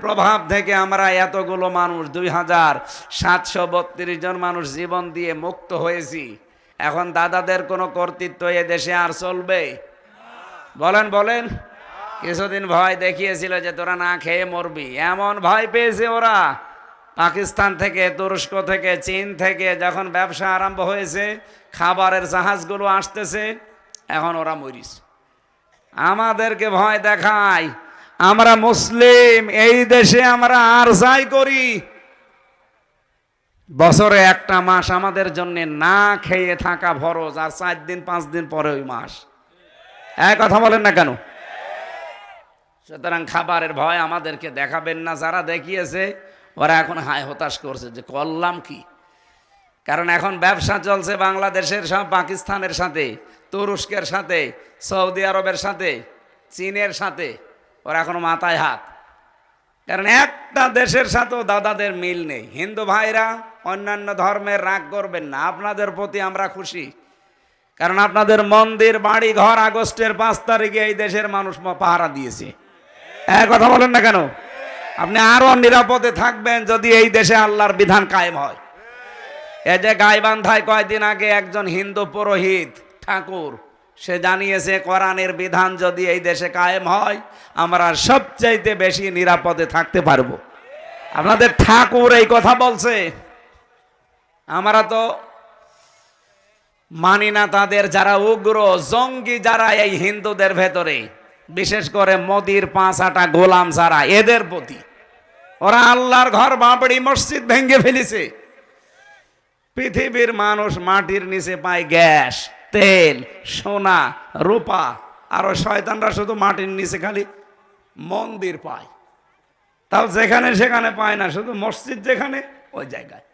প্রভাব থেকে আমরা এতগুলো মানুষ, দুই হাজার সাতশো বত্রিশ জন মানুষ জীবন দিয়ে মুক্ত হয়েছি। এখন দাদাদের কোনো কর্তৃত্ব এ দেশে আর চলবে? বলেন বলেন। কিছুদিন ভয় দেখিয়েছিল যে তোরা না খেয়ে মরবি। এমন ভয় পেয়েছে ওরা। পাকিস্তান থেকে, তুরস্ক থেকে, চীন থেকে যখন ব্যবসা আরম্ভ হয়েছে, খাবারের জাহাজগুলো আসতেছে, এখন ওরা মরিস আমাদেরকে ভয় দেখায়। আমরা মুসলিম, এই দেশে আমরা আর যাই করি। বছরে একটা মাস আমাদের জন্য না খেয়ে থাকা ফরজ, আর চার দিন, পাঁচ দিন পরে ওই মাস। এক কথা বলেন না কেন? সুতরাং খাবারের ভয় আমাদেরকে দেখাবেন না, যারা দেখিয়েছে, ওরা এখন হায় হতাশ করছে যে করলাম কি? কারণ এখন ব্যবসা চলছে বাংলাদেশের সব, পাকিস্তানের সাথে, তুরস্কের সাথে, সৌদি আরবের সাথে, চীনের সাথে। ওরা এখনও মাথায় হাত। কারণ একটা দেশের সাথেও দাদাদের মিল নেই। হিন্দু ভাইরা অন্যান্য ধর্মের রাগ করবেন না। আপনাদের প্রতি আমরা খুশি। কারণ আপনাদের মন্দির, বাড়ি, ঘর আগস্টের পাঁচ তারিখে এই দেশের মানুষ পাহারা দিয়েছে। এক কথা বলেন না কেন? আপনি আরও নিরাপদে থাকবেন যদি এই দেশে আল্লাহর বিধান কায়েম হয়। এই যে গাইবান্ধায় কয়দিন আগে একজন হিন্দু পুরোহিত, ঠাকুর সে জানিয়েছে, কোরআনের বিধান যদি এই দেশে কায়েম হয়, আমরা সবচাইতে বেশি নিরাপদে থাকতে পারব। আপনাদের ঠাকুর এই কথা বলছে। আমরা তো মানি না তাদের যারা উগ্র, জঙ্গি যারা এই হিন্দুদের ভেতরে, বিশেষ করে মোদির পাঁচ আটা গোলাম যারা, এদের প্রতি। ওরা আল্লাহর ঘর বাপড়ি মসজিদ ভেঙে ফেলেছে। পৃথিবীর মানুষ মাটির নিচে পায় গ্যাস। তেল, সোনা, রূপা, আরও শয়তানরা শুধু মাটির নিচে খালি মন্দির পায়। তাও যেখানে সেখানে পায় না, শুধু মসজিদ যেখানে, ওই জায়গায়।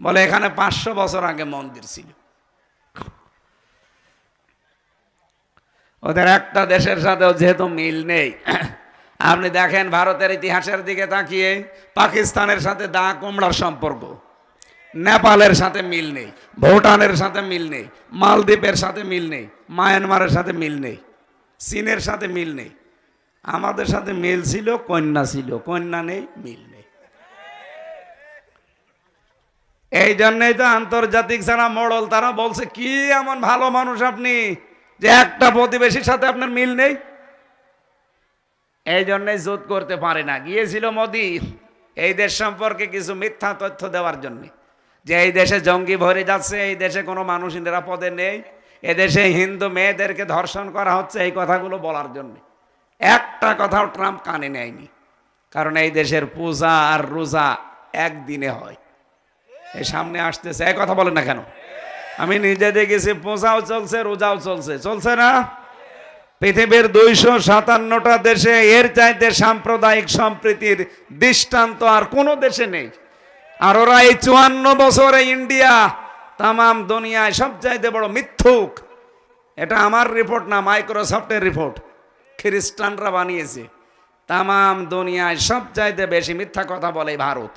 বলে এখানে পাঁচশো বছর আগে মন্দির ছিল। ওদের একটা দেশের সাথেও যেহেতু মিল নেই। আপনি দেখেন, ভারতের ইতিহাসের দিকে তাকিয়ে পাকিস্তানের সাথে দা কুমড়ার সম্পর্ক। নেপালের সাথে মিল নেই, ভুটানের সাথে মিল নেই, মালদ্বীপের সাথে মিল নেই, মায়ানমারের সাথে মিল নেই, চীনের সাথে মিল নেই। আমাদের সাথে মিল ছিল, কন্যা ছিল, কন্যা নেই, মিল নেই। এই জন্যই তো আন্তর্জাতিক যারা মডল, তারা বলছে, কি এমন ভালো মানুষ আপনি, যে একটা প্রতিবেশীর সাথে আপনার মিল নেই? এই জন্যই জোট করতে পারে না। গিয়েছিল মোদি এই দেশ সম্পর্কে কিছু মিথ্যা তথ্য দেওয়ার জন্য। যে এই দেশে জঙ্গি ভরে যাচ্ছে, এই দেশে কোনো মানুষ নিরাপদে নেই এদেশে হিন্দু মেয়েদেরকে ধর্ষণ করা হচ্ছে এই কথাগুলো বলার জন্য। একটা কথাও ট্রাম্প কানে নেয়নি, কারণ এই দেশের পূজা আর রোজা একদিনে হয়। এই সামনে আসতেছে এক কথা বলেন না কেন? আমি নিজে দেখেছি, পূজাও চলছে, রোজাও চলছে। চলছে না? পৃথিবীর দুইশো সাতান্নটা দেশে এর চাইতে সাম্প্রদায়িক সম্প্রীতির দৃষ্টান্ত আর কোনো দেশে নেই। আর ওরা চুয়ান্ন বছরে ইন্ডিয়া, তামাম দুনিয়ায় সবচাইতে বড় মিথ্যুক। এটা আমার রিপোর্ট না মাইক্রোসফটের রিপোর্ট খ্রিস্টানরা বানিয়েছে। তামাম দুনিয়ায় সবচাইতে বেশি মিথ্যা কথা বলে ভারত।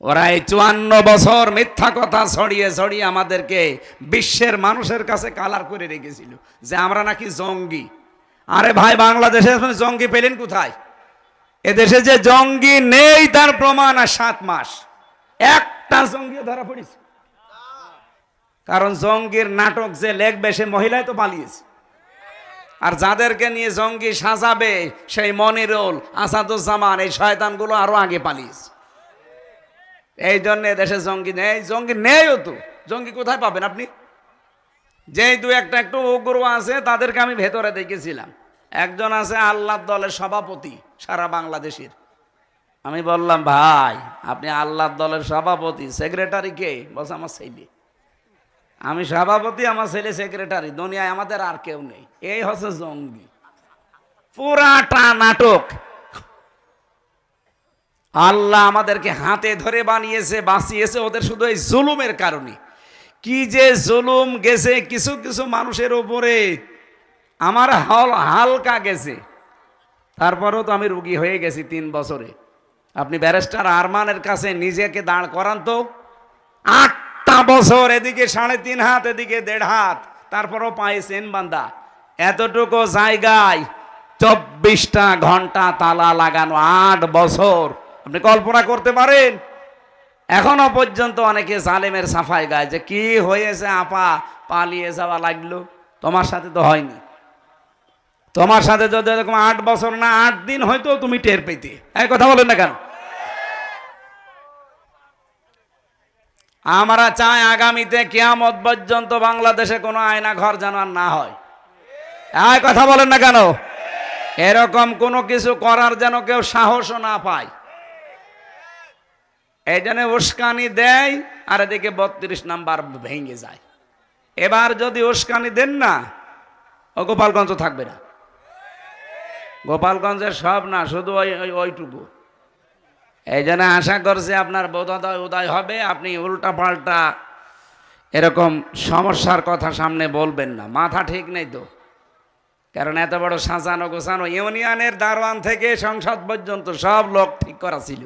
ওরা এই চুয়ান্ন বছর মিথ্যা কথা ছড়িয়ে ছড়িয়ে আমাদেরকে বিশ্বের মানুষের কাছে কালার করে রেখেছিল যে আমরা নাকি জঙ্গি। আরে ভাই, বাংলাদেশে জঙ্গি পেলেন কোথায়? এদেশে যে জঙ্গি নেই, তার প্রমাণ আর সাত মাস। একটা জঙ্গি ধরা পড়েছে। কারণ জঙ্গির নাটক যে লেখবে, সে মহিলায় তো পালিয়েছে। আর যাদেরকে নিয়ে জঙ্গি সাজাবে, সেই মনিরুল আসাদুজ্জামান, এই শয়তানগুলো আরও আগে পালিয়েছে। এই জন্য দেশে জঙ্গি নেই। জঙ্গি নেইও তো। জঙ্গি কোথায় পাবেন আপনি? যেই দু একটা একটু উগ্র আছে, তাদেরকে আমি ভেতরে দেখেছিলাম। একজন আছে আল্লাহ দলের সভাপতি। সারা বাংলাদেশের। আমি বললাম, ভাই, আপনি আল্লাহ দলের সভাপতি সেক্রেটারি কে? বলছে, আমার ছেলে। আমি সভাপতি, আমার ছেলে সেক্রেটারি দুনিয়ায় আমাদের আর কেউ নেই। এই হচ্ছে জঙ্গি। পুরাটা নাটক। আল্লাহ আমাদেরকে হাতে ধরে বানিয়েছে, বাঁচিয়েছে ওদের শুধু এই জুলুমের কারণে। কি যে জুলুম গেছে, কিছু কিছু মানুষের উপরে। আমার হল হালকা গেছে। তারপরেও তো আমি রুগী হয়ে গেছি তিন বছরে। আপনি ব্যারিস্টার আরমানের কাছে নিজেকে দাঁড় করান তো। আটটা বছর এদিকে সাড়ে তিন হাত, এদিকে দেড় হাত, তারপরও পায়ে সেন বান্দা এতটুকু জায়গায় চব্বিশটা ঘণ্টা তালা লাগানো আট বছর। আপনি কল্পনা করতে পারেন? এখনও পর্যন্ত অনেকে জালেমের সাফাই গায় যে, কি হয়েছে আপা? পালিয়ে যাওয়া লাগল? তোমার সাথে তো হয়নি। তোমার সাথে যদি এরকম আট বছর না, আট দিন হয়তো তুমি টের পেতে এই কথা বলেন না কেন? আমরা চাই আগামীতে কেয়ামত পর্যন্ত বাংলাদেশে কোনো আয়না ঘর যেন না হয়। এই কথা বলেন না কেন? এরকম কোনো কিছু করার যেন কেউ সাহসও না পায়। এই জন্য উস্কানি দেয়, আর এদিকে বত্রিশ নাম্বার ভেঙে যায়। এবার যদি উস্কানি দেন না, ও গোপালগঞ্জ থাকবে না। গোপালগঞ্জের সব না, শুধু ওই ওই ওইটুকু। এই জন্য আশা করছি আপনার বোধোদয় উদয় হবে, আপনি উল্টা পাল্টা এরকম সমস্যার কথা সামনে বলবেন না। মাথা ঠিক নেই তো। কারণ এত বড় সাজানো গোছানো ইউনিয়নের দারোয়ান থেকে সংসদ পর্যন্ত সব লোক ঠিক করা ছিল।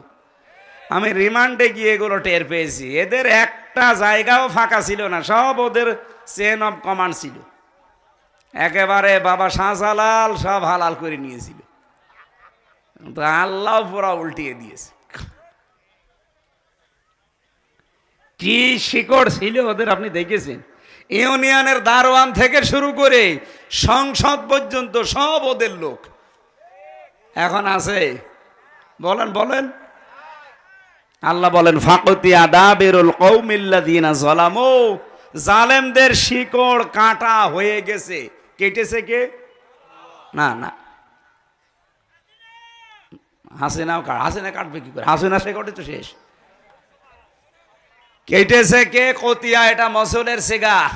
আমি রিমান্ডে গিয়ে এগুলো টের পেয়েছি। এদের একটা জায়গাও ফাঁকা ছিল না, সব ওদের চেন অফ কমান্ড ছিল। একেবারে বাবা শাহজালাল সব হালাল করে নিয়েছিল তো আল্লাহ পুরা উল্টিয়ে দিয়েছে। কি শিকড় ছিল ওদের আপনি দেখেছেন? ইউনিয়নের দারোয়ান থেকে শুরু করে সংসদ পর্যন্ত সব ওদের লোক। এখন আছে। বলেন বলেন। আল্লাহ বলেন ফাকতিয়া দাবিরুল কৌমিল্লাদিনা জলামো জালেমদের শিকড় কাটা হয়ে গেছে। কেটেছে কে? না না। হাসিনাও কাট হাসিনা কাটবে কি করে? হাসিনা সে কটে তো শেষ। কেটেছে কে কতিয়া? এটা মসুলের সিগা।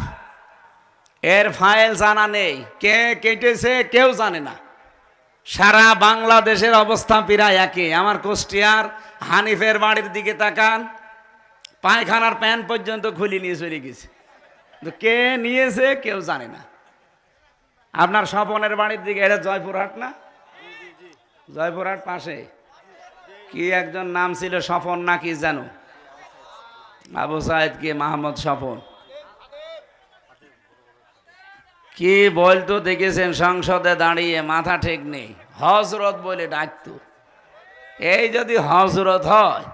এর ফাইল জানা নেই। কে কেটেছে কেউ জানে না। সারা বাংলাদেশের অবস্থা প্রায় একই। আমার কুষ্টিয়ার হানিফের বাড়ির দিকে তাকান। পায়খানার প্যান্ট পর্যন্ত খুলি নিয়ে চলে গেছে। কে নিয়েছে কেউ জানে না। আপনার স্বপনের বাড়ির দিকে, এটা জয়পুরহাট না? জয়পুরহাট পাশে। কি একজন নাম ছিল স্বপন না কি জানো? আবু সাহেদ কি মাহমদ স্বপন? কি বলতো দেখেছেন, সংসদে দাঁড়িয়ে মাথা ঠিক নেই। হজরত বলে ডাকতো। এই যদি হজরত হয়,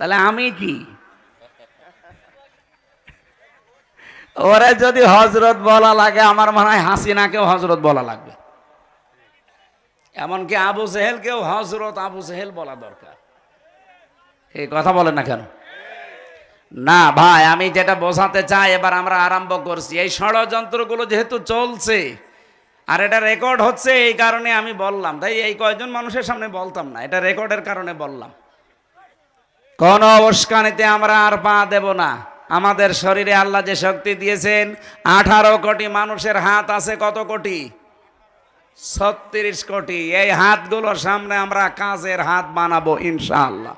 তাহলে আমি কি? ওরে যদি হজরত বলা লাগে, আমার মনে হয় হাসিনাকেও হজরত বলা লাগবে। এমনকি আবু সেহেলকেও হজরত আবু সেহেল বলা দরকার। এই কথা বলে না কেন? না ভাই, আমি যেটা বোঝাতে চাই, এবার আমরা আরম্ভ করছি। এই ষড়যন্ত্রগুলো যেহেতু চলছে, আর এটা রেকর্ড হচ্ছে, এই কারণে আমি বললাম। তাই এই কয়জন মানুষের সামনে বলতাম না, এটা রেকর্ডের কারণে বললাম। কোন উস্কানিতে আমরা আর পা দেব না। আমাদের শরীরে আল্লাহ যে শক্তি দিয়েছেন, আঠারো কোটি মানুষের হাত আছে কত কোটি? ছত্রিশ কোটি। এই হাতগুলোর সামনে আমরা কাজের হাত বানাবো, ইনশাআল্লাহ।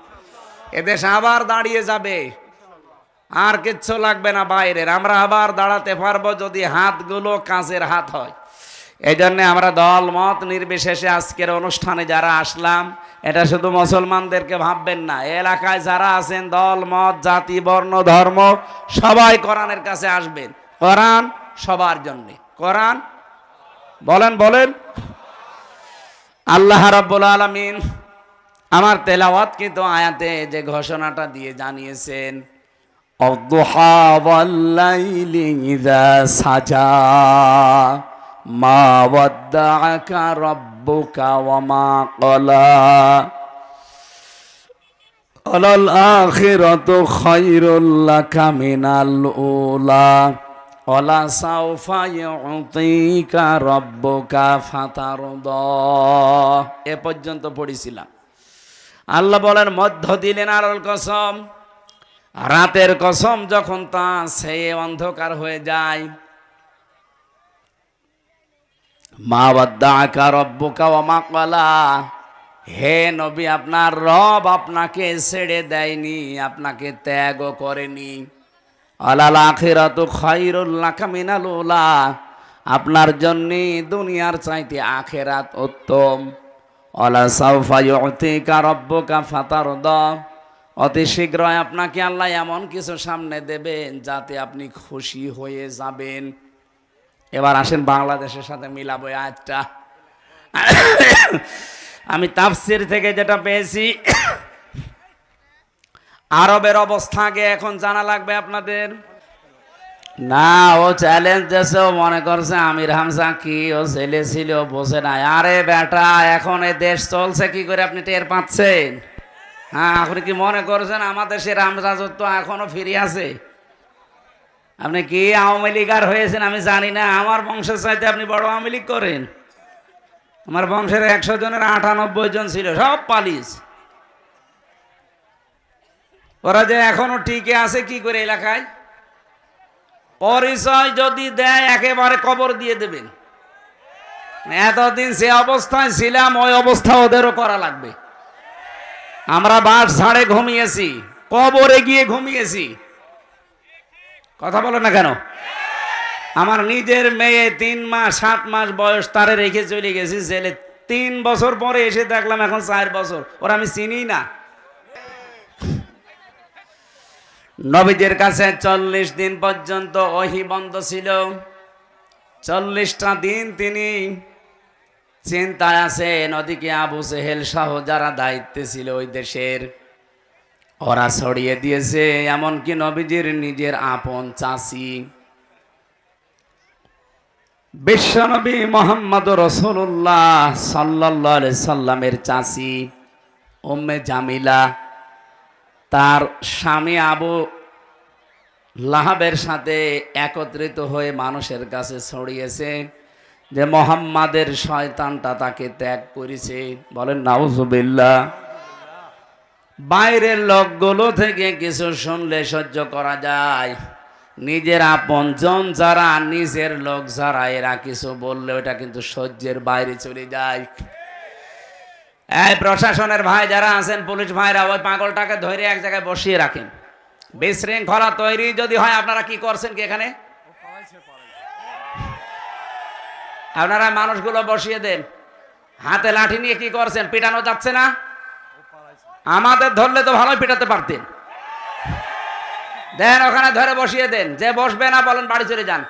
এদেশ আবার দাঁড়িয়ে যাবে। আর কিচ্ছু লাগবে না বাইরের। আমরা আবার দাঁড়াতে পারব যদি হাতগুলো কাজের হাত হয়। এই জন্যে আমরা দল, মত নির্বিশেষে আজকের অনুষ্ঠানে যারা আসলাম, এটা শুধু মুসলমানদেরকে ভাববেন না। এলাকায় যারা আছেন, দল, মত, জাতি, বর্ণ, ধর্ম, সবাই কোরআনের কাছে আসবেন। কোরআন সবার জন্যে। কোরআন? বলেন বলেন। আল্লাহ রাব্বুল আলামিন আমার তেলাওয়াত কিন্তু আয়াতে যে ঘোষণাটা দিয়ে জানিয়েছেন অদ্দুহা সাজা। মা ওয়াদ্দাআকা রাব্বুকা ওয়া মা ক্বালা। আলাল আখিরাতু খায়রুল লাকা মিনাল উলা। ওয়ালা সাউফা এ পর্যন্ত পড়েছিলাম। আল্লাহ বলেন, মধ্য দিলেন আর কসম। রাতের কসম যখন তা সে অন্ধকার হয়ে যায় মা বাদ্দাকা রব্বুকা ওয়া মা হে নবী, আপনার রব আপনাকে ছেড়ে দেয়নি, আপনাকে ত্যাগও করেনি। আলাল আখিরাতু খায়রুল লাকা মিনাল উলা। আপনার জন্য দুনিয়ার চাইতে আখেরাত উত্তম। অলা সাউফা ইউতিকা রব্বুকা ফাতারদা। অতি শীঘ্রই আপনাকে আল্লাহ এমন কিছু সামনে দেবেন যাতে আপনি খুশি হয়ে যাবেন। এবার আসেন বাংলাদেশের সাথে মিলাবো আয়াতটা। আমি তাফসির থেকে যেটা পেয়েছি, আরবের অবস্থা আগে, এখন জানা লাগবে আপনাদের। না, ও চ্যালেঞ্জ দেশে ও মনে করছে আমির হামজা কি, ও ছেলে ছিল ও বোঝে না আরে বেটা, এখন এ দেশ চলছে, কি করে আপনি টের পাচ্ছেন? হ্যাঁ আপনি কি মনে করছেন, আমাদের সে রামরাজত্ব এখনও ফিরে আছে? আপনি কি আওয়ামী লীগার হয়েছেন? আমি জানি না। আমার বংশের চাইতে আপনি বড় আওয়ামী লীগ করেন। আমার বংশের একশো জনের আটানব্বই জন ছিল, সব পালিস ওরা যে এখনও টিকে আছে কি করে এলাকায়? পরিচয় যদি দেয়, একেবারে কবর দিয়ে দেবেন। এতদিন সে অবস্থায় ছিলাম, ওই অবস্থা ওদেরও করা লাগবে। আমরা বাস ছাড়ে ঘুমিয়েছি, কবরে গিয়ে ঘুমিয়েছি। কথা বলো না কেন? আমার নিজের মেয়ে তিন মাস, সাত মাস বয়স, তারে রেখে চলে গেছি জেলে। তিন বছর পরে এসে দেখলাম এখন চার বছর। ওরা আমি চিনি না। নবীদের কাছে চল্লিশ দিন পর্যন্ত ওহি বন্ধ ছিল। চল্লিশটা দিন তিনি চিন্তায় আছেন, ওদিকে আবু সেহেল সহ যারা দায়িত্বে ছিল ওই দেশের ওরা ছড়িয়ে দিয়েছে, এমনকি নবীজির নিজের আপন চাষি। বিশ্বনবী মোহাম্মদ রসুল্লাহ সাল্লাহ সাল্লামের চাষি উম্মে জামিলা। তার স্বামী আবু লাহাবের সাথে একত্রিত হয়ে মানুষের কাছে ছড়িয়েছে যে মোহাম্মদের শয়তানটা তাকে ত্যাগ করেছে। বলেন, নাউজুবিল্লাহ। বাইরের লোকগুলো থেকে কিছু শুনলে সহ্য করা যায়। নিজের আপনজন যারা, নিজের লোক যারা, এরা কিছু বললে ওটা কিন্তু সহ্যের বাইরে চলে যায়। এই প্রশাসনের ভাই যারা আছেন, পুলিশ ভাইরা, ওই পাগলটাকে ধরে এক জায়গায় বসিয়ে রাখেন। বিশৃঙ্খলা তৈরি যদি হয়, আপনারা কি করছেন কি এখানে? আপনারা মানুষগুলো বসিয়ে দেন। হাতে লাঠি নিয়ে কি করছেন? পিটানো যাচ্ছে না? আমাদের ধরলে তো ভালোই পিটাতে পারতেন। দেন ওখানে ধরে বসিয়ে দেন। যে বসবে না বলেন বাড়ি চলে যান।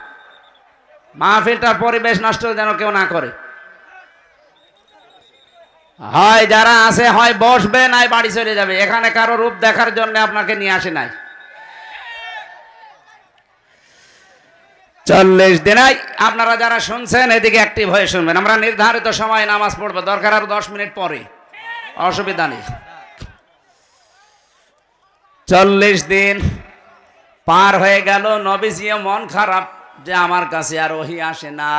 মাহফিলটার পরিবেশ নষ্ট যেন কেউ না করে। হয় যারা আছে, হয় বসবে, নাই বাড়ি চলে যাবে। এখানে কারও রূপ দেখার জন্য আপনাকে নিয়ে আসে নাই। চল্লিশ দিনাই আপনারা যারা শুনছেন, এদিকে অ্যাক্টিভ হয়ে শুনবেন। আমরা নির্ধারিত সময় নামাজ পড়ব। দরকার আরও দশ মিনিট পরে। অসুবিধা নেই। চল্লিশ দিন পার হয়ে গেল, নবীজিও মন খারাপ যে আমার কাছে আর ওহি আসে না।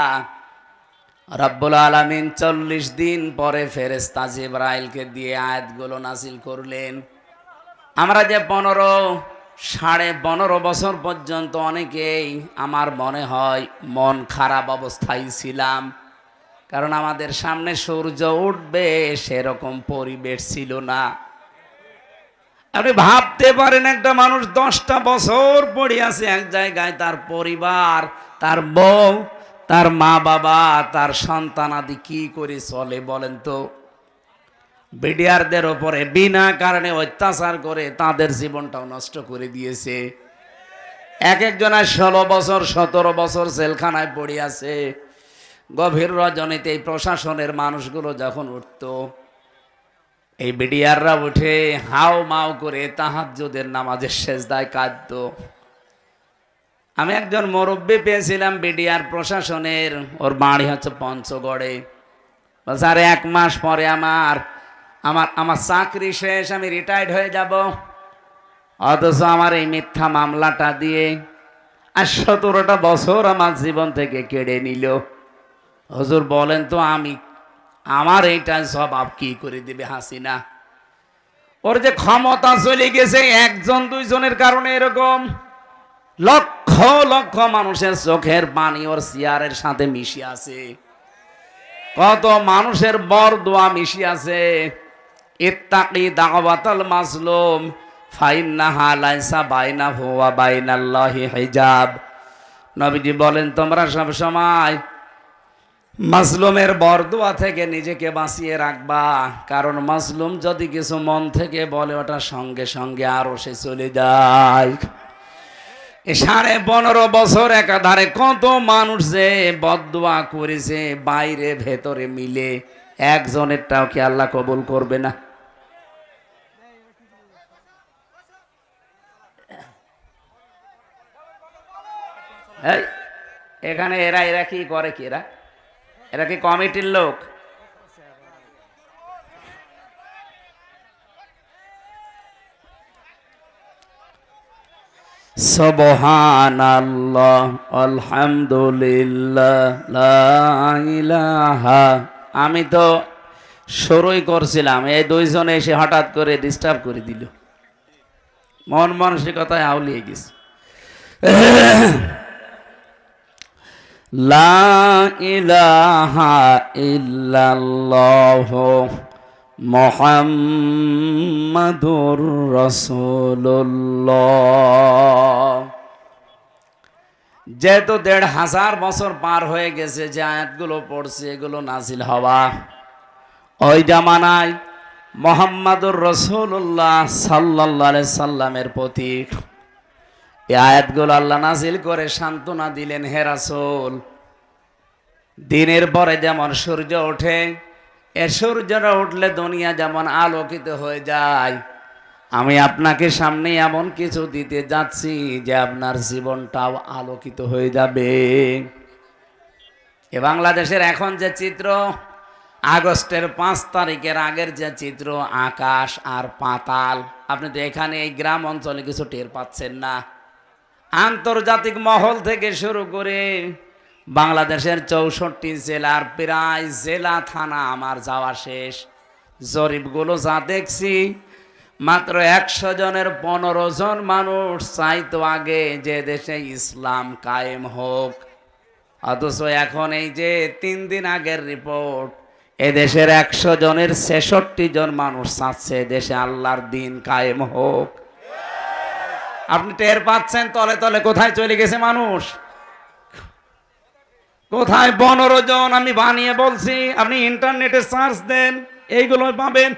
রব্বুল আলমিন চল্লিশ দিন পরে ফেরেস্তা জিব্রাইলকে দিয়ে আয়াতগুলো নাসিল করলেন। আমরা যে পনেরো, সাড়ে পনেরো বছর পর্যন্ত অনেকেই আমার মনে হয় মন খারাপ অবস্থায় ছিলাম। কারণ আমাদের সামনে সূর্য উঠবে সেরকম পরিবেশ ছিল না। আপনি ভাবতে পারেন একটা মানুষ দশটা বছর পড়ে আছে এক জায়গায়, তার পরিবার, তার বউ, তার মা বাবা, তার সন্তানাদি কি করে চলে বলেন তো? বিডিআরদের ওপরে বিনা কারণে অত্যাচার করে তাদের জীবনটাও নষ্ট করে দিয়েছে। এক একজনের ষোলো বছর, সতেরো বছর জেলখানায় পড়ে আছে। গভীর রজনীতে এই প্রশাসনের মানুষগুলো যখন উঠতো এই বিডিআররা উঠে হাও মাও করে তাহাজ্জুদের নামাজের শেষদায় কাঁদত। আমি একজন মুরব্বী পেয়েছিলাম বিডিআর প্রশাসনের, ওর বাড়ি হচ্ছে পঞ্চগড়ে। আরে এক মাস পরে আমার আমার আমার চাকরি শেষ, আমি রিটায়ার্ড হয়ে যাব। অথচ আমার এই মিথ্যা মামলাটা দিয়ে আর সতেরোটা বছর আমার জীবন থেকে কেড়ে নিল। হজুর বলেন তো আমি আমার এইটা স্বভাব কি করে দিবে হাসিনা? ওর যে ক্ষমতা চলে গেছে, একজন দুইজনের কারণে এরকম। লক্ষ লক্ষ মানুষের চোখের পানি ওর চেয়ারের সাথে মিশে আছে। কত মানুষের বর দোয়া মিশে আছে। ইত্তাকি দাওয়াতাল মাজলুম, ফাইন্নাহা লাইসা বাইনা হুয়া বাইনাল্লাহি হিজাব। নবীজি বলেন, তোমরা সব সময় মাসলুমের বরদোয়া থেকে নিজেকে বাঁচিয়ে রাখবা। কারণ মাসলুম যদি কিছু মন থেকে বলে, ওটা সঙ্গে সঙ্গে আরও সে চলে যায়। সাড়ে পনেরো বছর একাধারে কত মানুষ যে বদুয়া করেছে, বাইরে ভেতরে মিলে। একজনেরটাও কি আল্লাহ কবুল করবে না? এখানে এরা এরা কি করে কি এরা? এরা কি কমিটির লোক? আলহামদুলিল্লাহ আমি তো শুরুই করছিলাম, এই দুইজনে এসে হঠাৎ করে ডিস্টার্ব করে দিল। মন মানসিকতায় আউলিয়ে গেছে। লা ইলাহা মোহাম্মদুর রসুল্লাহ যেহেতু দেড় হাজার বছর পার হয়ে গেছে যে আয়াতগুলো পড়ছে, এগুলো নাজিল হওয়া। ওই জামানায় মোহাম্মদুর রসুল্লাহ সাল্লাহ সাল্লামের প্রতি এই আয়াতগুলো আল্লাহ নাজিল করে সান্ত্বনা দিলেন, হে রাসূল। দিনের পরে যেমন সূর্য ওঠে, এ সূর্যটা উঠলে দুনিয়া যেমন আলোকিত হয়ে যায়। আমি আপনাকে সামনে এমন কিছু দিতে যাচ্ছি যে আপনার জীবনটাও আলোকিত হয়ে যাবে। এ বাংলাদেশের এখন যে চিত্র, আগস্টের পাঁচ তারিখের আগের যে চিত্র, আকাশ আর পাতাল। আপনি তো এখানে এই গ্রাম অঞ্চলে কিছু টের পাচ্ছেন না। আন্তর্জাতিক মহল থেকে শুরু করে বাংলাদেশের চৌষট্টি জেলার প্রায় জেলা থানা আমার যাওয়া শেষ। জরিপগুলো যা দেখছি, মাত্র একশো জনের পনেরো জন মানুষ চাইতো আগে যে দেশে ইসলাম কায়েম হোক। অথচ এখন এই যে তিন দিন আগের রিপোর্ট এদেশের একশো জনের ছেষট্টি জন মানুষ চাচ্ছে দেশে আল্লাহর দিন কায়েম হোক। আপনি টের পাচ্ছেন, তলে তলে কোথায় চলে গেছে মানুষ? কোথায় পনেরো জন আমি বানিয়ে বলছি, আপনি ইন্টারনেটে সার্চ দেন, এইগুলো পাবেন।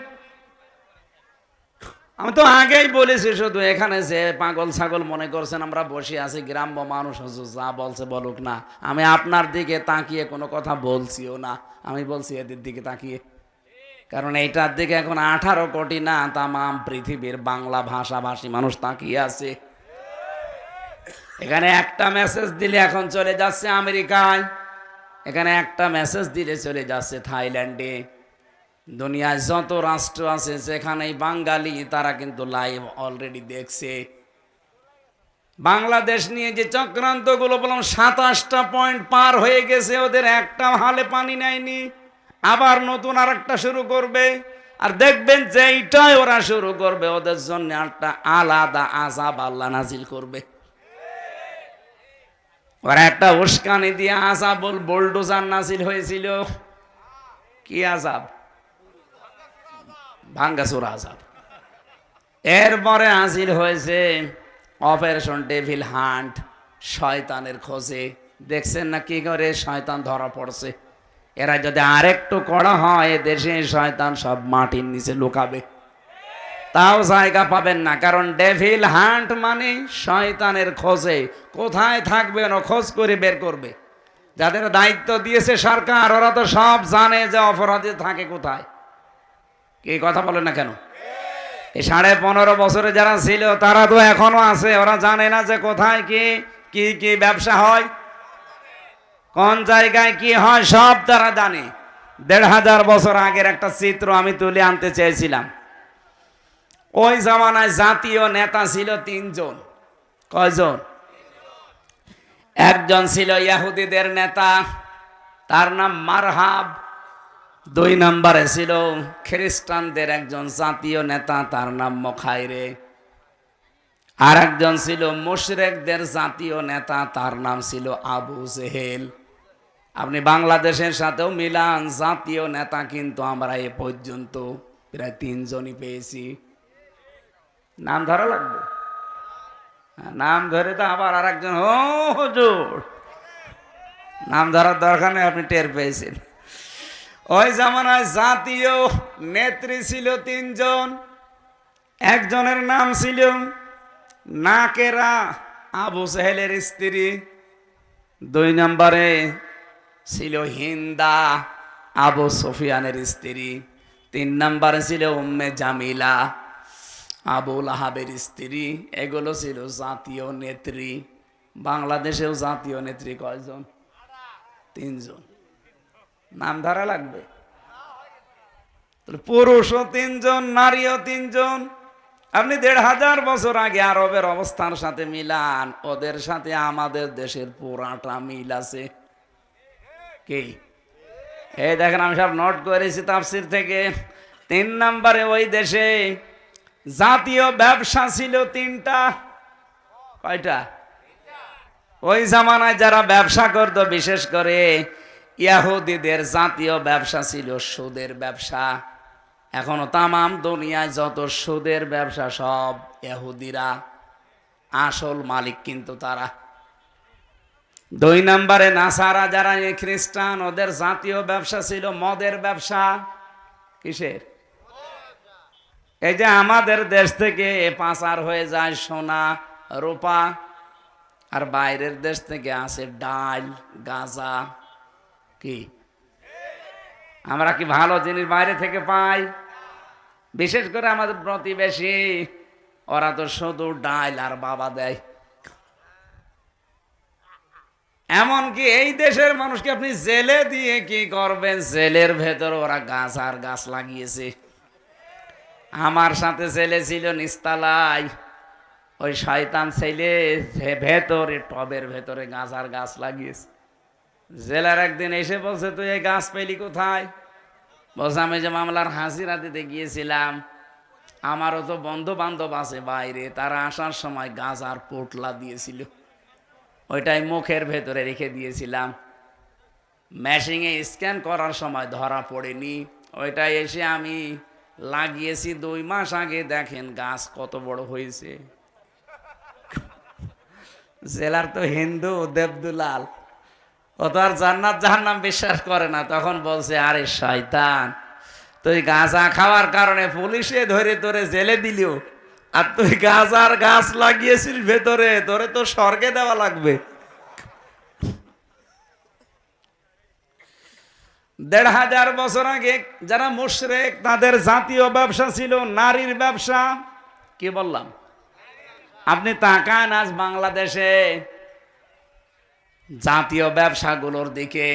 আমি তো আগেই বলেছি, শুধু এখানে যে পাগল ছাগল মনে করছেন, আমরা বসে আছি, গ্রাম্য মানুষ হচ্ছে যা বলছে বলুক না। আমি আপনার দিকে তাকিয়ে কোনো কথা বলছিও না। আমি বলছি এদের দিকে তাকিয়ে। কারণ এইটার দিকে এখন আঠারো কোটি না, তামাম পৃথিবীর বাংলা ভাষাভাষী মানুষ তাকিয়ে আছে। এখানে একটা মেসেজ দিলে এখন চলে যাচ্ছে আমেরিকায়। এখানে একটা মেসেজ দিলে চলে যাচ্ছে থাইল্যান্ডে। দুনিয়ায় যত রাষ্ট্র আছে, যেখানেই বাঙালি, তারা কিন্তু লাইভ অলরেডি দেখছে। বাংলাদেশ নিয়ে যে চক্রান্তগুলো বললাম, সাতাশটা পয়েন্ট পার হয়ে গেছে, ওদের একটা হালে পানি নেয়নি। আবার নতুন আর একটা শুরু করবে। আর দেখবেন যে এইটাই ওরা শুরু করবে, ওদের জন্য একটা আলাদা আজাব আল্লাহ নাজিল করবে। ওরা একটা উস্কানি দিয়ে আজাবল বোল্ডোজার নাজিল হয়েছিল। কি আজাব ভাঙ্গাসুর আজাব এরপরে হাজির হয়েছে অপারেশন ডেভিল হান্ট, শয়তানের খোঁজে। দেখছেন না কি করে? শয়তান ধরা পড়ছে। এরা যদি আরেকটু কড়া হয় দেশে শয়তান সব মাটির নিচে লুকাবে। তাও জায়গা পাবেন না, কারণ ডেভিল হান্ট মানে শয়তানের খোঁজে। কোথায় থাকবে ও খোঁজ করে বের করবে। যাদের দায়িত্ব দিয়েছে সরকার, ওরা তো সব জানে যে অপরাধী থাকে কোথায়। কি কথা বলে না কেন? এই সাড়ে পনেরো বছরে যারা ছিল, তারা তো এখনও আছে, ওরা জানে না যে কোথায় কি কি কি ব্যবসা হয়। কোন জায়গায় কি হয় সব তারা জানে। দেড় হাজার বছর আগের একটা চিত্র আমি তুলে আনতে চেয়েছিলাম। ওই জামানায় জাতীয় নেতা ছিল তিনজন। কয়জন? একজন ছিল ইয়াহুদিদের নেতা, তার নাম মারহাব। দুই নম্বরে ছিল খ্রিস্টানদের একজন জাতীয় নেতা, তার নাম মখাইরে। আর একজন ছিল মুশরেকদের জাতীয় নেতা, তার নাম ছিল আবু জেহেল। আপনি বাংলাদেশের সাথেও মিলান জাতীয় নেতা কিন্তু আমরা এ পর্যন্ত প্রায় তিনজনই পেয়েছি। নাম ধরা লাগবে? হ্যাঁ, নাম ধরে তো আবার আর একজন নাম ধরার দরকার নেই আপনি টের পেয়েছেন। ওই জামানায় জাতীয় নেত্রী ছিল তিনজন একজনের নাম ছিল নাকেরা আবু সেহেলের স্ত্রী। দুই নম্বরে ছিল হিন্দা আবু সুফিয়ানের স্ত্রী। তিন নম্বরে ছিল উম্মে জামিলা আবুল আহাবের স্ত্রী। এগুলো ছিল জাতীয় নেত্রী। বাংলাদেশেও জাতীয় নেত্রী কয়জন? তিনজন। নাম ধরা লাগবে? পুরুষও তিনজন, নারীও তিনজন। আপনি দেড় হাজার বছর আগে আরবের অবস্থার সাথে মিলান। ওদের সাথে আমাদের দেশের পুরাটা মিল আছে। কি? এই দেখেন, আমি সব নোট করেছি তাফসির থেকে। তিন নম্বরে, ওই দেশে জাতীয় ব্যবসা ছিল তিনটা। কয়টা? ওই জামানায় যারা ব্যবসা করত, বিশেষ করে ইয়াহুদিদের জাতীয় ব্যবসা ছিল সুদের ব্যবসা। এখনও তামাম দুনিয়ায় যত সুদের ব্যবসা, সব ইহুদিরা আসল মালিক কিন্তু তারা। দুই নম্বরে নাসারা যারা এই খ্রিস্টান, ওদের জাতীয় ব্যবসা ছিল মদের ব্যবসা। কিসের? এই যে আমাদের দেশ থেকে এ পাচার হয়ে যায় সোনা, রূপা, আর বাইরের দেশ থেকে আসে ডাল, গাঁজা। কি? আমরা কি ভালো জিনিস বাইরে থেকে পাই? বিশেষ করে আমাদের প্রতিবেশী, ওরা তো শুধু ডাল আর বাবা দেয়। এমনকি এই দেশের মানুষকে আপনি জেলে দিয়ে কি করবেন? জেলের ভেতর ওরা গাছ আর গাছ লাগিয়েছে। আমার সাথে ছেলে ছিল নিস্তালাই। ওই শয়তান ছেলে ভেতরে, টবের ভেতরে গাছ আর গাছ লাগিয়েছে। জেলার একদিন এসে বলছে, তুই এই গাছ পেলি কোথায়? বলছে, আমি যে মামলার হাজিরা দিতে গিয়েছিলাম, আমারও তো বন্ধু বান্ধব আছে বাইরে, তারা আসার সময় গাছ আর পোটলা দিয়েছিল। ওইটাই মুখের ভেতরে রেখে দিয়েছিলাম। ম্যাশিংয়ে স্ক্যান করার সময় ধরা পড়েনি। ওইটাই এসে আমি লাগিয়েছি দুই মাস আগে। দেখেন গাছ কত বড় হয়েছে। জেলার তো হিন্দু, দেবদুলাল। ও তো আর জান্নাত জাহান্নাম বিশ্বাস করে না। তখন বলছে, আরে শয়তান, তুই গাঁজা খাওয়ার কারণে পুলিশে ধরে তোরে জেলে দিলিও আর তুই গাঁজার গাছ লাগিয়েছিস ভেতরে, তোরে তো স্বর্গে দেওয়া লাগবে। দেড় হাজার বছর আগে যারা মুশরেক, তাদের জাতীয় ব্যবসা ছিল নারীর ব্যবসা। কি বললাম? আপনি তাকান আজ বাংলাদেশে জাতীয় ব্যবসাগুলোর দিকে।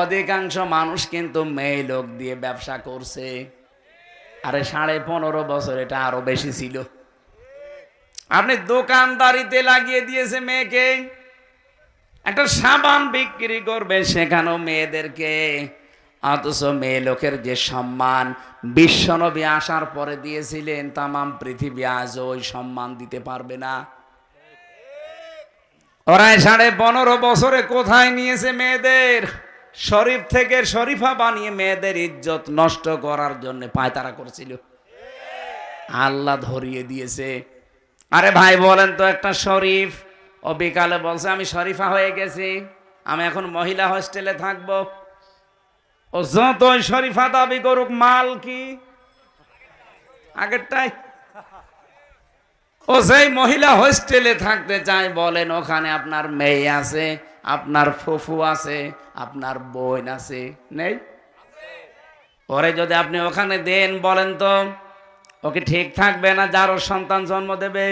অধিকাংশ মানুষ কিন্তু মেয়ে লোক দিয়ে ব্যবসা করছে। আরে সাড়ে পনেরো বছর এটা আরও বেশি ছিল। আপনি দোকানদারিতে লাগিয়ে দিয়েছে মেয়েকে, একটা সাবান বিক্রি করবে সেখানেও মেয়েদেরকে। অথচ মেয়ে লোকের যে সম্মান, বিশ্বনবী আসার পরে দিয়েছিলেন তামাম পৃথিবী আজ ওই সম্মান দিতে পারবে না। ওরাই সাড়ে পনেরো বছরে কোথায় নিয়েছে মেয়েদের? শরীফ থেকে শরীফা বানিয়ে মেয়েদের ইজ্জত নষ্ট করার জন্য পায়তারা করছিল। আল্লাহ ধরিয়ে দিয়েছে। আরে ভাই, বলেন তো একটা শরীফ। ও বিকালে বলছে, আমি শরীফা হয়ে গেছি, আমি এখন মহিলা হোস্টেলে থাকব। ও যতই শরীফা দাবি করুক, মাল কি? আগেরটাই। ও সেই মহিলা হোস্টেলে থাকতে চায়, বলেন ওখানে আপনার মেয়ে আছে। আপনার ফুফু আছে, আপনার বোন আছে, নেই? পরে যদি আপনি ওখানে দেন বলেন তো ওকে ঠিক থাকবে না যার ওর সন্তান জন্ম দেবে?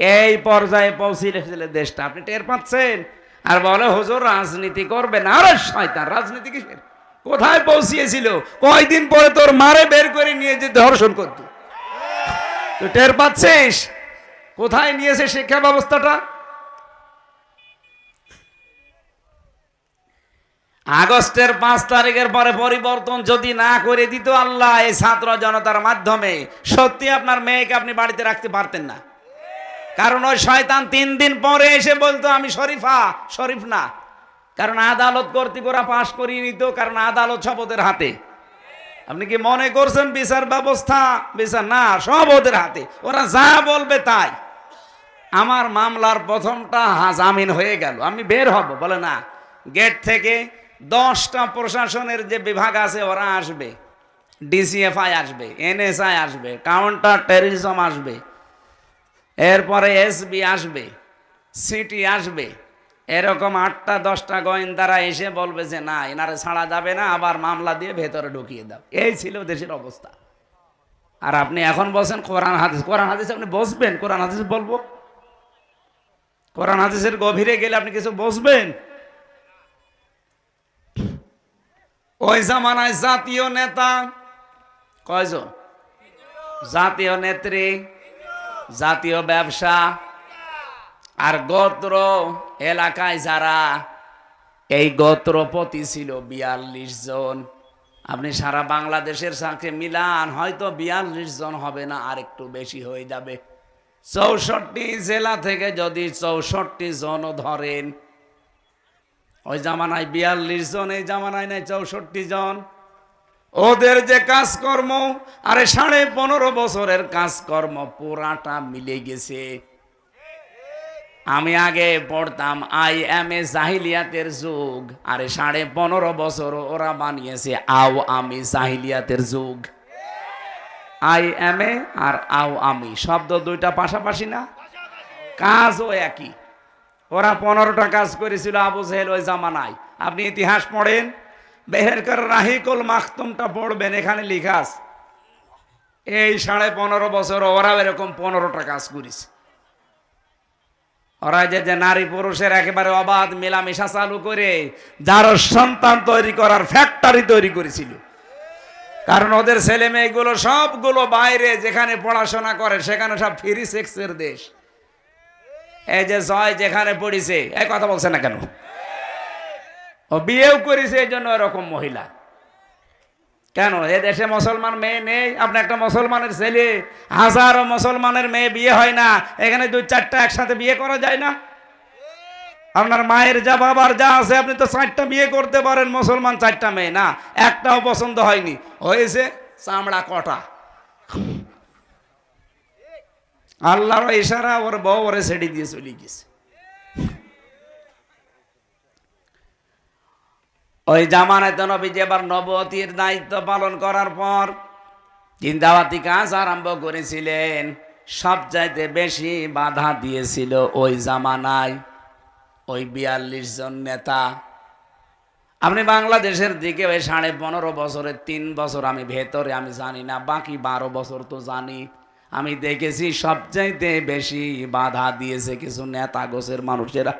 এই পর্যায়ে পৌঁছিয়েছিল দেশটা আপনি টের পাচ্ছেন। আর বলে, হুজুর, রাজনীতি করবে না। আরে শয়তান, রাজনীতি কিসের? কোথায় পৌঁছিয়েছিল? কয়দিন পরে তোর মারে বের করে নিয়ে যে ধর্ষণ করতো? তুই টের পাচ্ছিস? কোথায় নিয়েছে শিক্ষা ব্যবস্থাটা? আগস্টের পাঁচ তারিখের পরে পরিবর্তন যদি না করে দিত আল্লাহ, এই ছাত্র জনতার মাধ্যমে সত্যি আপনার মেয়েকে আপনি বাড়িতে রাখতে পারতেন না। কারণ ওই শয়তান তিন দিন পরে এসে বলতো, আমি শরীফা, শরীফ না। কারণ আদালত কর্তৃক ওরা পাশ করিয়ে নিত, কারণ আদালত ওদের হাতে। আপনি কি মনে করছেন বিচার ব্যবস্থা? বিচার না সব ওদের হাতে। ওরা যা বলবে তাই। আমার মামলার প্রথমটা জামিন হয়ে গেল। আমি বের হব, বলে না। গেট থেকে দশটা প্রশাসনের যে বিভাগ আছে, ওরা আসবে। ডিসিএফআই আসবে এনএসআই আসবে কাউন্টার টেরিজম আসবে, এরপরে এসবি আসবে সিটি আসবে। এরকম আটটা, দশটা গোয়েন্দারা এসে বলবে যে, না, এনারে ছাড়া যাবে না, আবার মামলা দিয়ে ভেতরে ঢুকিয়ে দাও। এই ছিল দেশের অবস্থা। আর আপনি এখন বলছেন, কোরআন হাদিস কোরআন হাদিস আপনি বসবেন? কোরআন হাদিস বলব? কোরআন হাদিসের গভীরে গেলে আপনি কিছু বসবেন? ওই জামানায় জাতীয় নেতা। কয়জন? জাতীয় নেত্রী, জাতীয় ব্যবসা। আর গোত্র এলাকায় যারা, এই গোত্রপতি ছিল বিয়াল্লিশ জন। আপনি সারা বাংলাদেশের সাথে মিলান, হয়তো বিয়াল্লিশ জন হবে না, আর একটু বেশি হয়ে যাবে। চৌষট্টি জেলা থেকে যদি চৌষট্টি জনও ধরেন ওই জামানায় বিয়াল্লিশ জন, এই জামানায় নাই চৌষট্টি জন। ওদের যে কাজকর্ম, আরে সাড়ে পনেরো বছরের কাজকর্ম পুরাটা মিলে গেছে। আমি আগে পড়তাম আই এম এ জাহিলিয়াতের যুগ। আরে সাড়ে পনেরো বছর ওরা বানিয়েছে, আও আমি জাহিলিয়াতের যুগ। আই এম এ আর আও আমি, শব্দ দুইটা পাশাপাশি না? কাজও একই। ওরা পনেরোটা কাজ করেছিল আবু জেহেল ওই জামানায়। আপনি ইতিহাস পড়েন? বেহেরকার রাহিকুল মাখতুমটা পড়বেন, এখানে লিখা আছে। এই সাড়ে পনেরো বছর ওরাও এরকম পনেরোটা কাজ করেছে। ওরা যে যে নারী পুরুষের একেবারে অবাধ মেলামেশা চালু করে যার সন্তান তৈরি করার ফ্যাক্টরি তৈরি করেছিল। কারণ ওদের ছেলে মেয়েগুলো সবগুলো বাইরে যেখানে পড়াশোনা করে, সেখানে সব ফ্রি সেক্সের দেশ। এই যে জয় যেখানে পড়িছে এই কথা বলছে না কেন? ও বিয়েও করেছে এই জন্য এরকম মহিলা। কেন? এ দেশে মুসলমান মেয়ে নেই, আপনি একটা মুসলমানের ছেলে, হাজারো মুসলমানের মেয়ে বিয়ে হয় না, এখানে দুই চারটা একসাথে বিয়ে করা যায় না? আপনার মায়ের যা বাবার যা আছে, আপনি তো চারটা বিয়ে করতে পারেন, মুসলমান চারটা মেয়ে, না, একটাও পছন্দ হয়নি। হয়েছে চামড়া কটা। আল্লাহর ইশারা ওর বউ ওরে ছেড়ে দিয়ে চলে গেছে। ওই জামানায় নবীজি এবার নবতির দায়িত্ব পালন করার পর চিন্তাবাতি কাজ আরম্ভ করেছিলেন। সবচাইতে বেশি বাধা দিয়েছিল ওই জামানায় ওই বিয়াল্লিশ জন নেতা। আপনি বাংলাদেশের দিকে ওই সাড়ে পনেরো বছরের তিন বছর আমি ভেতরে, আমি জানি না, বাকি বারো বছর তো জানি। আমি দেখেছি সবচাইতে বেশি বাধা দিয়েছে কিছু নেতা গোছের মানুষেরা।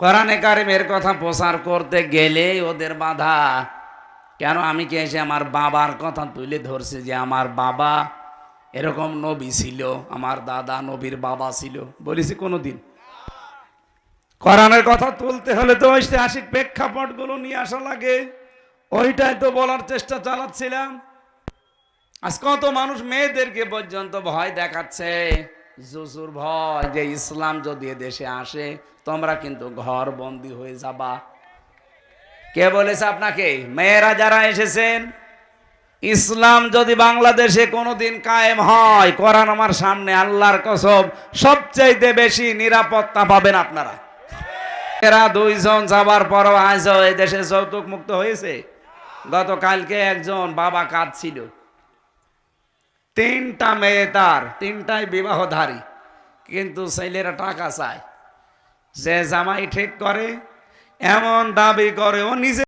কোরআনে কারিমের কথা প্রচার করতে গেলে ওদের বাধা। কেন আমি কি এসে আমার বাবার কথা তুলে ধরছে যে আমার বাবা এরকম নবী ছিল, আমার দাদা নবীর বাবা ছিল, বলেছি কোনোদিন। কোরআনের কথা তুলতে হলে তো ঐতিহাসিক প্রেক্ষাপটগুলো নিয়ে আসা লাগে। ওইটাই তো বলার চেষ্টা চালাচ্ছিলাম। আজ কত মানুষ মেয়েদেরকে পর্যন্ত ভয় দেখাচ্ছে। জুসুর ভয় যে ইসলাম যদি দেশে আসে, তোমরা কিন্তু ঘর বন্দি হয়ে যাবা। কে বলেছে আপনাকে? মেয়েরা যারা এসেছেন, ইসলাম যদি বাংলাদেশে কোনোদিন কায়েম হয়, কোরআন আমার সামনে, আল্লাহর কসম, সবচাইতে বেশি নিরাপত্তা পাবেন আপনারা। এরা দুইজন যাবার পরও আজ এই দেশে যৌতুক মুক্ত হয়েছে। গতকালকে একজন বাবা কাঁদছিল। তিনটা মেয়ে তার, তিনটাই বিবাহধারী। কিন্তু ছেলেরা টাকা চায়। যে জামাই ঠিক করে, এমন দাবি করে, ও নিজে